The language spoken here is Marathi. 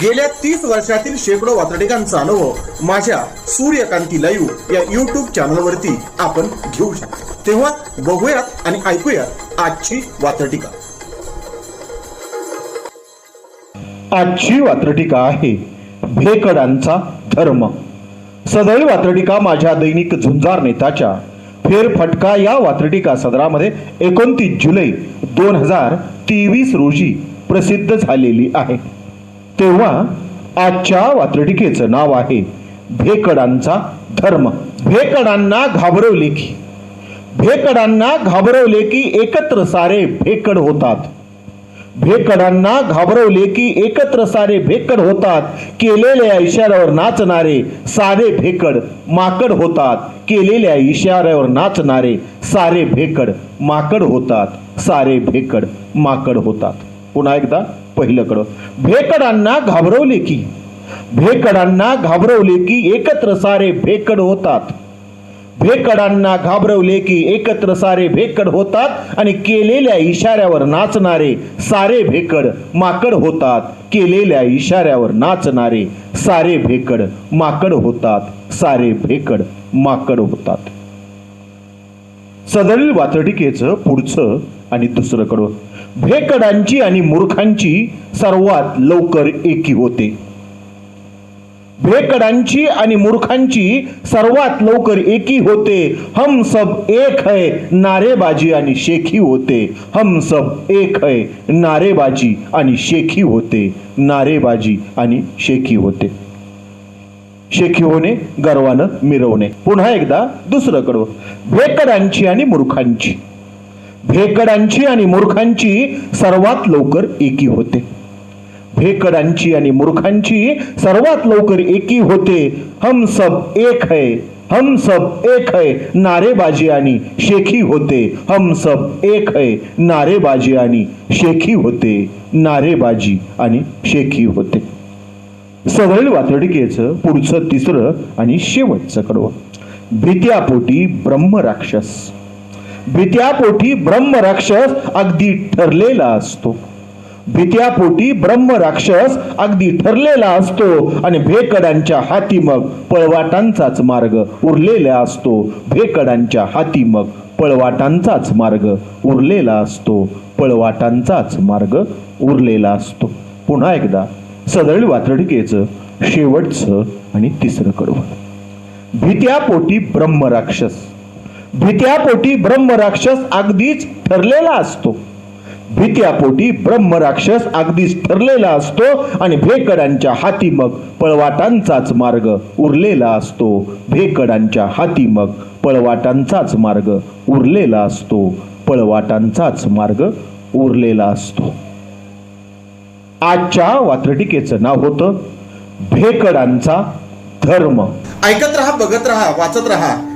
गेल्या तीस वर्षातील शेकडो वातडिकांचा अनुभव माझ्या सूर्यकांती लाईव्ह या युट्यूब चॅनलवरती आपण घेऊ शकतो. तेव्हा बघूयात आणि ऐकूयात आजची वातडिका आजची वात्रटिका आहे भेकडांचा धर्म. सदैव वात्रटिका माझ्या दैनिक झुंजार नेताच्या. फेरफटका या वात्रटिका सदरामध्ये एकोणतीस जुलै दोन हजार तेवीस रोजी प्रसिद्ध झालेली आहे. तेव्हा आजच्या वात्रटिकेचं नाव आहे भेकडांचा धर्म. भेकडांना घाबरवले की. भेकडांना घाबरवले की एकत्र सारे भेकड होतात. भेकडांना घाबरवले की एकत्र सारे भेकड होतात. केलेल्या इशाऱ्यावर नाचणारे सारे भेकड माकड होतात. केलेल्या इशाऱ्यावर नाचणारे सारे भेकड माकड होतात. सारे भेकड माकड होतात. पुन्हा एकदा. पहिलंकडं. भेकडांना घाबरवले की भेकडांना घाबरवले की एकत्र सारे भेकड होतात. भेकडांना घाबरवले की एकत्र सारे भेकड होतात आणि केलेल्या इशाऱ्यावर नाचणारे सारे भेकड माकड होतात. केलेल्या इशाऱ्यावर नाचणारे सारे भेकड माकड होतात. सारे भेकड माकड होतात. सदरील वातडिकेचं पुढचं आणि दुसरं कडं भेकडांची आणि मूर्खांची सर्वात लवकर एकी होते. भेकडांची आणि मूर्खांची सर्वात लवकर एकी होते. हम सब एक है नारेबाजी आणि शेखी होते. हम सब एक है नारेबाजी आणि शेखी होते. नारेबाजी आणि शेखी होते. शेखी होणे गर्वानं मिरवणे. पुन्हा एकदा दुसरं कडवं. भेकडांची आणि मूर्खांची. भेकडांची आणि मूर्खांची सर्वात लवकर एकी होते. भेकडांची आणि मूर्खांची सर्वात लवकर एकी होते. हम सब एक है हम सब एक है नारेबाजी आणि शेखी होते. हम सब एक है नारेबाजी आणि शेखी होते. नारेबाजी आणि शेखी होते. सगळी वातडिकेचं पुढचं तिसरं आणि शेवटचं कडवं. भीत्यापोटी ब्रह्मराक्षस. भीत्यापोटी ब्रह्मराक्षस अगदी ठरलेला असतो. भीत्यापोटी ब्रह्मराक्षस अगदी ठरलेला असतो आणि भेकडांच्या हाती मग पळवाटांचाच मार्ग उरलेला असतो. भेकडांच्या हाती मग पळवाटांचाच मार्ग उरलेला असतो. पळवाटांचाच मार्ग उरलेला असतो. पुन्हा एकदा सदळ वातडकेचं शेवटचं आणि तिसरं कडवं. भीत्यापोटी ब्रह्मराक्षस. भीत्यापोटी ब्रह्मराक्षस अगदीच ठरलेला असतो. भीत्यापोटी ब्रह्मराक्षस अगदीच ठरलेला असतो आणि भेकडांच्या हाती मग पळवाटांचाच मार्ग उरलेला असतो. भेकडांच्या हाती मग पळवाटांचाच मार्ग उरलेला असतो. पळवाटांचाच मार्ग उरलेला असतो. आजच्या वात्रटिकेचं नाव होतं भेकडांचा धर्म. ऐकत रहा बघत रहा वाचत रहा.